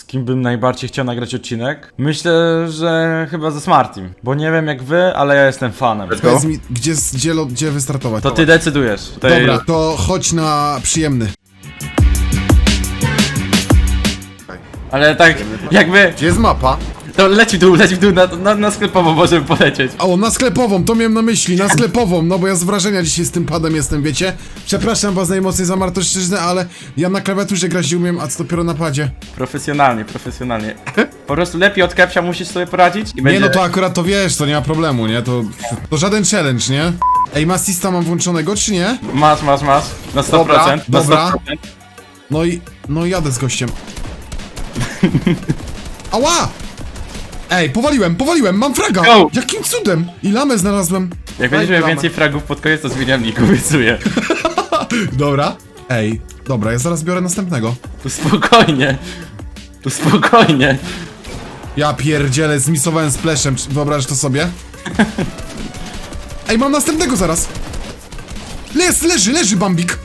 Z kim bym najbardziej chciał nagrać odcinek? Myślę, że chyba ze Smartim. Bo nie wiem jak wy, ale ja jestem fanem. Powiedz mi, gdzie, gdzie, lo- gdzie wystartować? To ty decydujesz. Tutaj... Dobra, to chodź na przyjemny. Ale tak, jakby. Gdzie jest mapa? To leć w dół, leć w dół, na, na, na sklepowo możemy polecieć. O, na sklepową, to miałem na myśli, na sklepową, no bo ja z wrażenia dzisiaj z tym padem jestem, wiecie? Przepraszam was najmocniej za martoszczyznę, ale ja na klawiaturze grać nie umiem, a co dopiero na padzie. Profesjonalnie, profesjonalnie. Po prostu lepiej od Kepsia musisz sobie poradzić i Nie będzie... no to akurat to wiesz, to nie ma problemu, nie? To, to żaden challenge, nie? Ej, Massista mam włączonego, czy nie? Masz, masz, masz. Na 100%. Dobra, na dobra. 100%. No i, no jadę z gościem. Ała! Ej, powaliłem, powaliłem, mam fraga! Go! Jakim cudem? I lamę znalazłem. Jak będziesz miał więcej fragów pod koniec, to zmieniam nick, obiecuję. Dobra. Ej, dobra, ja zaraz biorę następnego. Tu spokojnie. Tu spokojnie. Ja pierdzielę, zmisowałem splashem, czy- wyobrażasz to sobie? Ej, mam następnego zaraz! Les, leży, leży Bambik!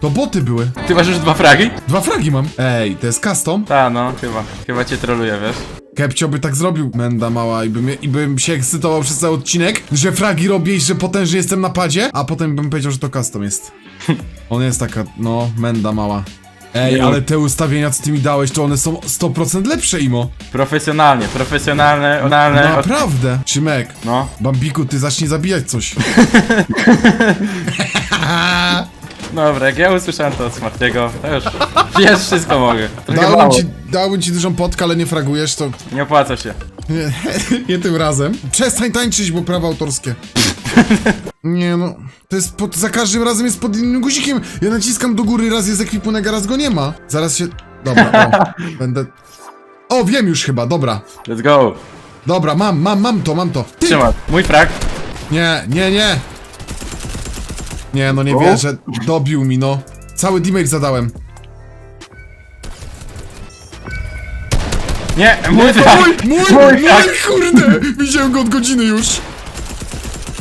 To boty były. Ty masz już dwa fragi? Dwa fragi mam. Ej, to jest custom? Ta, no, chyba. Chyba cię troluję, wiesz? Kepcio by tak zrobił, menda mała, i bym, i bym się ekscytował przez cały odcinek, że fragi robię i że potężnie jestem na padzie, a potem bym powiedział, że to custom jest. On jest taka, no, menda mała. Ej, ale te ustawienia, co ty mi dałeś, to one są 100% lepsze, Imo. Profesjonalnie, profesjonalne, onalne. Naprawdę. Szymek, No. Bambiku, ty zacznij zabijać coś. Dobra, jak ja usłyszałem to od Smartiego, to już wiesz, wszystko mogę. Trochę Dałem mało. ci, dałem ci dużą potkę, ale nie fragujesz, to Nie opłaca się. nie, nie tym razem. Przestań tańczyć, bo prawa autorskie. Nie no, to jest pod, za każdym razem jest pod innym guzikiem. Ja naciskam do góry, raz jest ekwipunek, a raz go nie ma. Zaraz się... Dobra, o, będę... O, wiem już chyba, dobra. Let's go. Dobra, mam, mam, mam to, mam to. Ty! Trzyma. Mój frag. Nie, nie, nie! Nie, no nie wierzę, dobił mi, no. Cały damage zadałem. Nie, mój frag. Mój, mój, Mój kurde! Widziałem go od godziny już.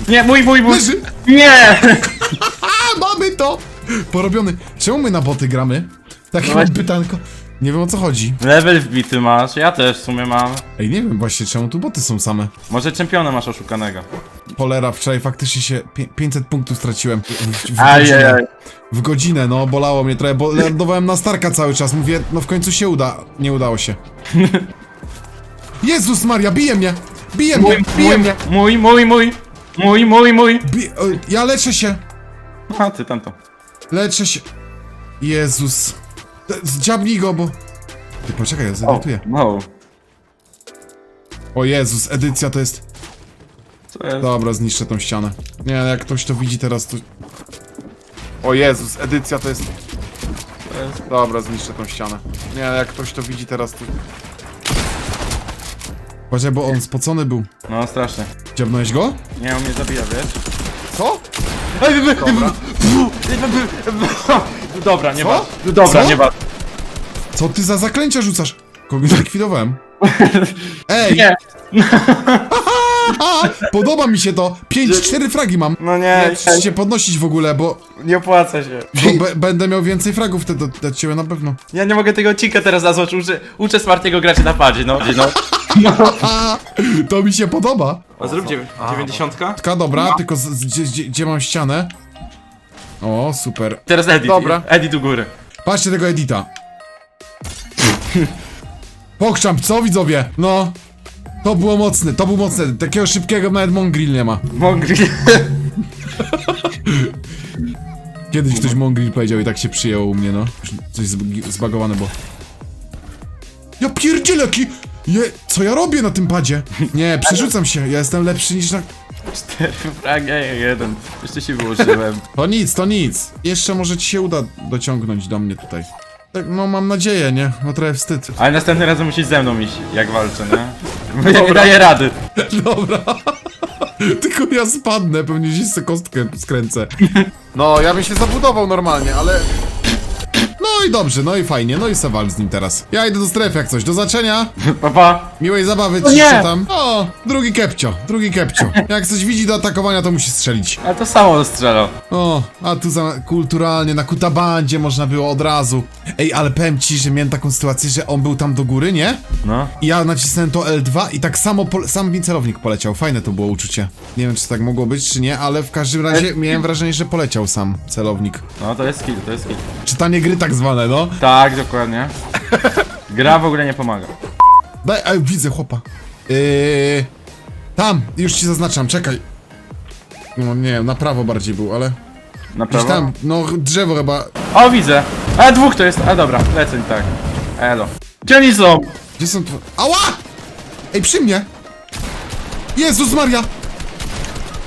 Nie, mój, mój, mój. Leży. Nie! Mamy to! Porobiony. Czemu my na boty gramy? Takie No mam właśnie. pytanko. Nie wiem o co chodzi. Level wbity masz, ja też w sumie mam. Ej, nie wiem właśnie czemu tu boty są same. Może czempiona masz oszukanego. Polera, wczoraj faktycznie się pie- 500 punktów straciłem. W, w, w, Ajajaj. godzinę. w godzinę, no bolało mnie trochę, bo lądowałem na Starka cały czas. Mówię, no w końcu się uda. Nie udało się. Jezus Maria, bije mnie! Bije mnie, Mój, bije mój, mnie! mój, mój, mój. Mój, mój, mój. Bi o, ja leczę się! A, ty tamto. Leczę się. Jezus. Zdziabnij go, bo... Ty poczekaj, ja O, zedytuję. wow. O Jezus, edycja to jest... Co jest? Dobra, zniszczę tą ścianę. Nie, jak ktoś to widzi teraz, to... O Jezus, edycja to jest... Co jest? Dobra, zniszczę tą ścianę. Nie, jak ktoś to widzi teraz, to... Patrz, bo on spocony był. No, strasznie. Dziabnąłeś go? Nie, on mnie zabija, wiesz? Co? Dobra. Dobra, nie Co? ma. Dobra, Co? nie ma. Co ty za zaklęcia rzucasz? Kogoś zlikwidowałem. Ej! Nie. Podoba mi się to! 5-4 fragi mam. No nie, Nie, nie, trzeba się podnosić w ogóle, bo, nie opłaca się. bo be, będę miał więcej fragów wtedy od- od ciebie na pewno. Ja nie mogę tego odcinka teraz nazwać, uczę, uczę Smartiego grać na padzie, no. no. A, to mi się podoba. A zrób dziewię- dziewięćdziesiątka? Taka dobra, tylko z, z, gdzie, gdzie, gdzie mam ścianę? O, super. Teraz edit. Dobra. Edit u góry. Patrzcie tego edita. Pokrzam, co widzowie? No. To było mocne, to był mocne. Takiego szybkiego nawet Mongril nie ma. Mogli. Kiedyś ktoś Mongril powiedział i tak się przyjęło u mnie, no. Coś zb- zbagowane było. Ja pierdzielę, jaki... Je, co ja robię na tym padzie? Nie, przerzucam się, ja jestem lepszy niż na... Cztery fragi, a ja jeden. Jeszcze się wyłożyłem. To nic, to nic. Jeszcze może ci się uda dociągnąć do mnie tutaj. Tak, no mam nadzieję, nie? No trochę wstyd. Ale następnym razem musisz ze mną iść, jak walczę, nie? Bo ja nie daję rady. Dobra. Tylko ja spadnę, pewnie gdzieś sobie kostkę skręcę. No, ja bym się zabudował normalnie, ale... No i dobrze, no i fajnie, no i se wal z nim teraz. Ja idę do strefy jak coś, do zobaczenia. Papa. Miłej zabawy, O nie! ci tam. O, drugi kepcio, drugi kepcio. Jak coś widzi do atakowania, to musi strzelić. Ale to samo strzelał. O, a tu za, kulturalnie, na kutabandzie można było od razu. Ej, ale powiem ci, że miałem taką sytuację, że on był tam do góry, nie? No. I ja nacisnąłem to L2 i tak samo, sam mi celownik poleciał. Fajne to było uczucie. Nie wiem, czy tak mogło być, czy nie, ale w każdym razie miałem wrażenie, że poleciał sam celownik. No to jest skill, to jest skill. Czytanie gry tak zwane, no. Tak, dokładnie. Gra w ogóle nie pomaga. Daj, a, widzę chłopa. Yy, tam, już ci zaznaczam, czekaj. No nie na prawo bardziej był, ale... Na Gdzieś prawo. tam, no drzewo chyba... O, widzę. A, dwóch to jest. A, dobra, lecę tak. Elo. Gdzie oni są? Gdzie są twoje... Ała! Ej, przy mnie! Jezus Maria!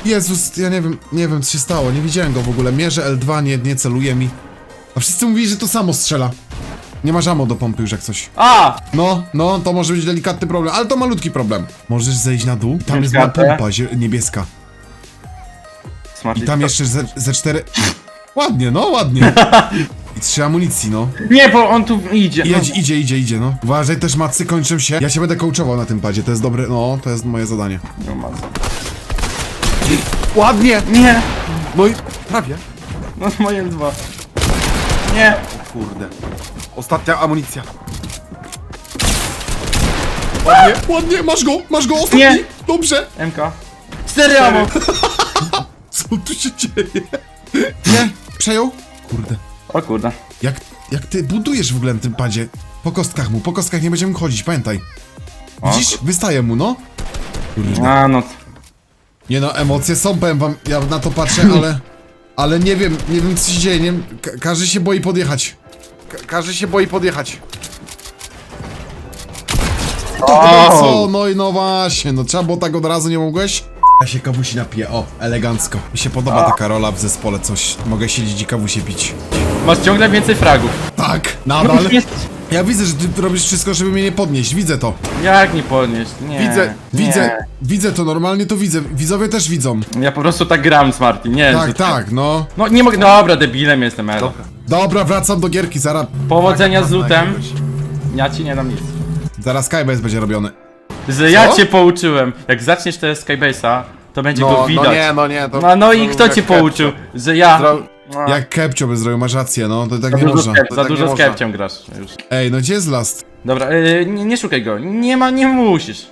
Jezus, ja nie wiem, nie wiem co się stało, nie widziałem go w ogóle. Mierzę L2, nie, nie celuje mi. A wszyscy mówili, że to samo strzela. Nie masz ammo do pompy już jak coś. A! No, no, to może być delikatny problem, ale to malutki problem. Możesz zejść na dół? Tam jest Delikatne. pompa zie- niebieska. I tam jeszcze ze, ze cztery... Ładnie, no, ładnie. I trzy amunicji, no. Nie, bo on tu idzie. I Idzie, idzie, idzie, idzie, no. Uważaj, też macy kończą się. Ja się będę coachował na tym padzie, to jest dobre, no, to jest moje zadanie. No, no, Ładnie! nie! No i prawie. No moje dwa. Nie! Kurde. Ostatnia amunicja. Ładnie, ładnie, masz go, masz go, ostatni. Nie. Dobrze. MK. Cztery ammo! Co tu się dzieje? Nie, przejął? Kurde. O kurde. Jak, jak ty budujesz w ogóle na tym padzie? Po kostkach mu, po kostkach nie będziemy chodzić, pamiętaj. Widzisz? Wystaje mu, no. Kurde. A, no. Nie no, emocje są, powiem wam, ja na to patrzę, ale... Ale nie wiem, nie wiem co się dzieje, nie wiem, ka każdy się boi podjechać. Ka każdy się boi podjechać. No co, no i no właśnie, no trzeba było tak od razu, nie mogłeś? Ja się kawusi napiję, o, elegancko. Mi się podoba taka rola w zespole, coś. Mogę siedzieć i kawusie pić. Masz ciągle więcej fragów. Tak, nadal. Ja widzę, że ty robisz wszystko, żeby mnie nie podnieść, widzę to. Jak nie podnieść? Nie. Widzę, Widzę, widzę to, normalnie to widzę. Widzowie też widzą. Ja po prostu tak gram z Martin, nie. Tak, że- tak, no. No nie mogę. Dobra, debilem jestem, Elo. Dobra. Dobra, wracam do gierki, zaraz, Powodzenia z Tak, lutem. Ja ci nie dam nic. zaraz Skybase będzie robiony. Że ja Co? cię pouczyłem. Jak zaczniesz te Skybase'a, to będzie go No, widać. no nie, no nie. To No, no i to kto cię pouczył? Że ja. No, Jak Kepcio by zrobił, masz rację, no, to tak za nie dużo, można. skep, To za tak dużo nie z można. Kepciem grasz już. Ej, no gdzie jest last? Dobra, yy, nie, nie szukaj go. Nie ma, nie musisz.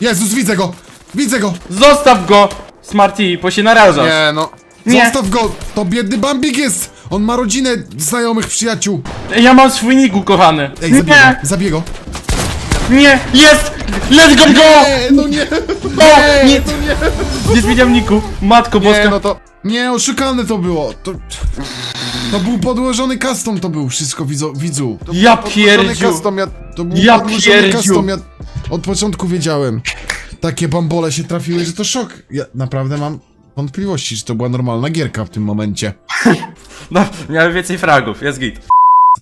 Jezus, widzę go! Widzę go! Zostaw go! Smarty, bo się narażasz. Nie, no. Nie. Zostaw go! To biedny Bambik jest! On ma rodzinę, znajomych, przyjaciół! Ja mam swój nick ukochany. Ej, zabij nie, go, zabij go! nie, jest! Let's go, go! Ej, no nie! O, nie, nie zmieniam niku. Matko boska. Nie, no to... Nie, oszukane to było! To... To był podłożony custom, to był wszystko, widzu. widzu. to Ja podłożony pierdziu. custom, ja... To był Ja podłożony pierdziu. custom, ja od początku wiedziałem. Takie bambole się trafiły, że to szok. Ja naprawdę mam wątpliwości, czy to była normalna gierka w tym momencie. No, miałem więcej fragów, jest git.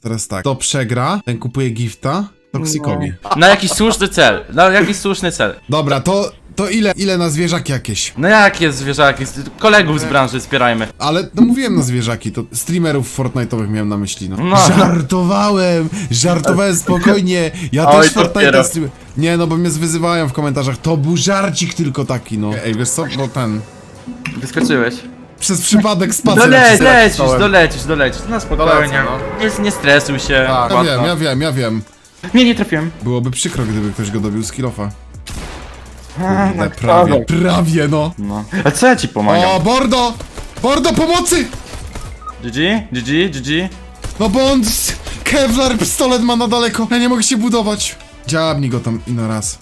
Teraz tak, to przegra, ten kupuje gifta Toksikowi. Na jakiś słuszny cel, na jakiś słuszny cel. Dobra, to, to ile, ile na zwierzaki jakieś? No jak jest zwierzaki? Kolegów z branży wspierajmy. Ale no mówiłem na zwierzaki, to streamerów Fortnite'owych miałem na myśli, no. No. Żartowałem! Żartowałem spokojnie! Ja Oj, też to Fortnite'a dopiero. streamuję. Nie no, bo mnie wyzywają w komentarzach, to był żarcik tylko taki, no. Ej, wiesz co, bo ten... Wyskoczyłeś. Przez przypadek spacer. Dole, lecisz, dolecisz, dolecisz. No spokojnie. Dolecę, Nie, nie stresuj się. Tak. Ja Ładno. wiem, ja wiem, ja wiem. Nie, nie trafiłem. Byłoby przykro, gdyby ktoś go dobił z kilofa. Kurde, no, prawie, kto? prawie, no. No. A co ja ci pomagam? O, Bordo! Bordo, pomocy! GG? GG? GG? No bo on... Kevlar pistolet ma na daleko. Ja nie mogę się budować. Dziabnij go tam ino raz.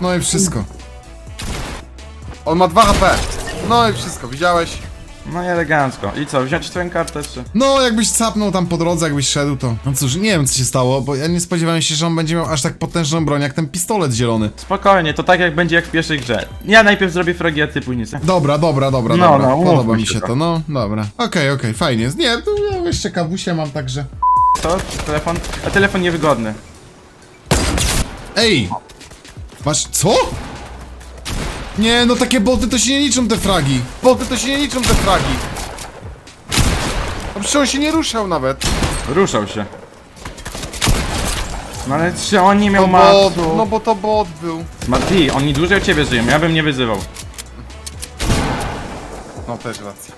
No i wszystko. On ma 2 HP. No i wszystko, widziałeś? No i elegancko. I co, wziąć twoją kartę czy? No, jakbyś capnął tam po drodze, jakbyś szedł, to... No cóż, nie wiem co się stało, bo ja nie spodziewałem się, że on będzie miał aż tak potężną broń, jak ten pistolet zielony. Spokojnie, to tak jak będzie jak w pierwszej grze. Ja najpierw zrobię fragi, a ty później sobie. Dobra, dobra, dobra, No, dobra. no, Podoba mi się się to. to, no, dobra. Okej, okej, fajnie. Nie, tu ja jeszcze kawusie mam, także... Co? Telefon? A telefon niewygodny. Ej! Masz... co? Nie, no takie boty to się nie liczą te fragi. Boty to się nie liczą te fragi. No przecież on się nie ruszał nawet. Ruszał się. No ale czy on nie miał No bo, matu? no bo to bot był. Mati, oni dłużej od ciebie żyją, ja bym nie wyzywał. No też racja.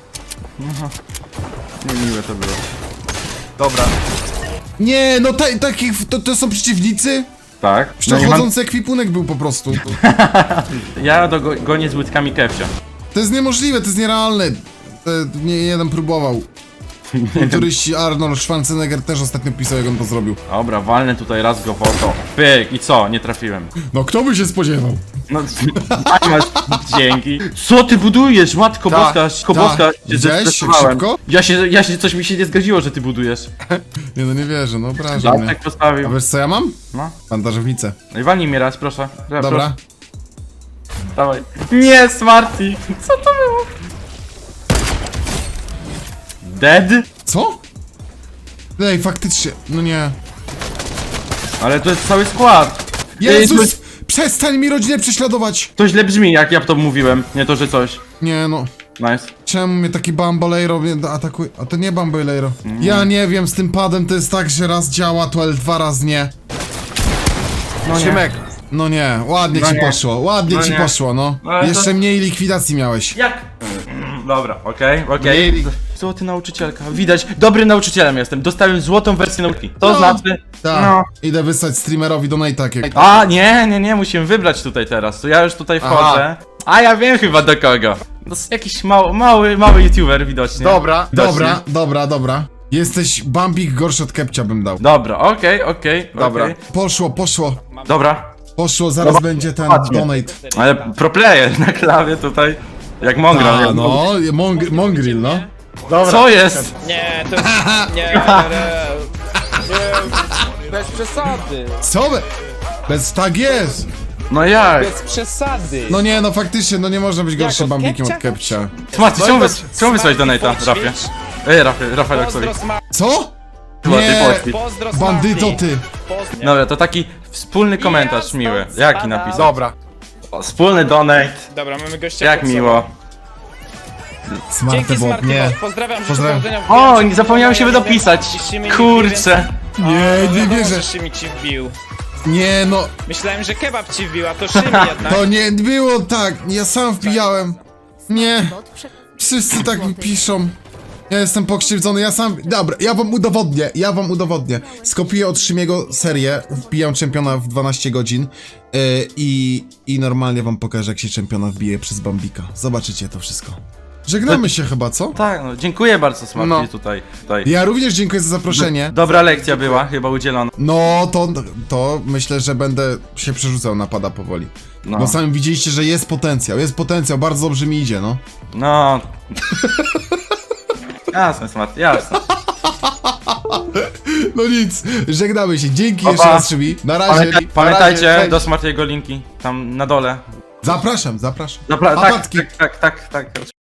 Niemiłe to było. Dobra. Nie, no ta, takich, to, to są przeciwnicy? Tak? No i mam, Przechodzący ekwipunek był po prostu. ja do go, gonię z łydkami kepcia. To jest niemożliwe, to jest nierealne. To nie jeden próbował. Kulturyści Arnold Schwarzenegger też ostatnio pisał, jak on to zrobił. Dobra, walnę tutaj raz go w oko. Pyk, i co? Nie trafiłem. No kto by się spodziewał? No, tak masz dzięki. Co ty budujesz, matko Tak, boska, matko tak. się Widziałeś, jak zestresowałem. szybko? Ja się, ja się, coś mi się nie zgodziło, że ty budujesz. Nie no nie wierzę, no obraża mnie. Dlaczego A postawił? wiesz co ja mam? No. Bandażownicę. No i walnij mnie raz, proszę. Proszę, Dobra. Dawaj. Nie, Smarty! Co to było? Dead? Co? Ej, faktycznie, no nie. Ale to jest cały skład. Ej, to, Jezus! jest- Przestań mi rodzinę prześladować! to źle brzmi, jak ja to mówiłem. Nie to, że coś. Nie no. Nice. Czemu mnie taki bambolejro mnie atakuje? A to nie bambolejro. Ja nie wiem, z tym padem to jest tak, że raz działa, to L dwa raz nie. No nie. Szymek. No nie, ładnie No ci nie. poszło, ładnie No ci nie. poszło, no. No ale to- Jeszcze mniej likwidacji miałeś. Jak? Dobra, okej, okej. Mieli- Złoty nauczycielka. Widać, dobrym nauczycielem jestem. Dostałem złotą wersję nauki. To No. znaczy. Tak, No. idę wysłać streamerowi donate takie. A, nie, nie, nie, musimy wybrać tutaj teraz. To ja już tutaj wchodzę. A ja wiem chyba do kogo. To jest jakiś mały, mały, mały youtuber widocznie. Dobra. Dobra, dobra, dobra. Jesteś Bambik gorszy od Kepcia bym dał. Dobra, okej, okej, Dobra. okej. Poszło, poszło, Dobra. poszło, zaraz Dobra, będzie ten donate. Ale pro player na klawie tutaj. Jak mongrel. A, no, mong mongrel, no. Co jest? Nie, to jest... Nie, nie, nie. Bez przesady. Co? Bez, tak jest! No jak? Bez przesady. No nie, no faktycznie, no nie można być gorszym od Bambikiem od Kepcia? Kepcia. Czemu, wys czemu wysłałeś donate'a, Rafie? Ej, Rafie, Rafaeleksowi. Pozdro Sma... Co? Chyba ty Nie. Pozdro bandyto Smarty. ty! Pozdro... Dobra, to taki wspólny komentarz miły. Jaki napis? Dobra. Wspólny donate. Dobra, mamy gościa Jak pod sobą. miło. Smarty Dzięki Smarty nie. Pozdrawiam, życzę Pozdrawiam. powodzenia w O, nie zapomniałem się dopisać. Jeśli mi Kurczę. Nie, O, nie wiadomo, wierzę. że Szymi ci wbił. Nie, no, Myślałem, że kebab ci wbił, a to Szymi jednak. to nie było tak, ja sam wbijałem. Nie, wszyscy tak mi piszą. Ja jestem pokrzywdzony, ja sam... Dobra, ja wam udowodnię, ja wam udowodnię. Skopiuję od Szymiego serię, wbijam czempiona w 12 godzin yy, i, i normalnie wam pokażę, jak się czempiona wbije przez Bambika. Zobaczycie to wszystko. Żegnamy się chyba, co? Tak, no, dziękuję bardzo Smarty No. tutaj. tutaj. Ja również dziękuję za zaproszenie. Dobra lekcja była, chyba udzielona. No, to, to myślę, że będę się przerzucał na pada powoli. No. Bo sami widzieliście, że jest potencjał, jest potencjał, bardzo dobrze mi idzie, no. No. Jasne, Smarty, jasne. No nic, żegnamy się. Dzięki Pa, jeszcze pa. raz, Szymi. Na razie. Pamięta pamiętajcie, cześć. do Smartiego linki tam na dole. Zapraszam, zapraszam. Zapra tak, Papatki. tak, tak, tak, tak.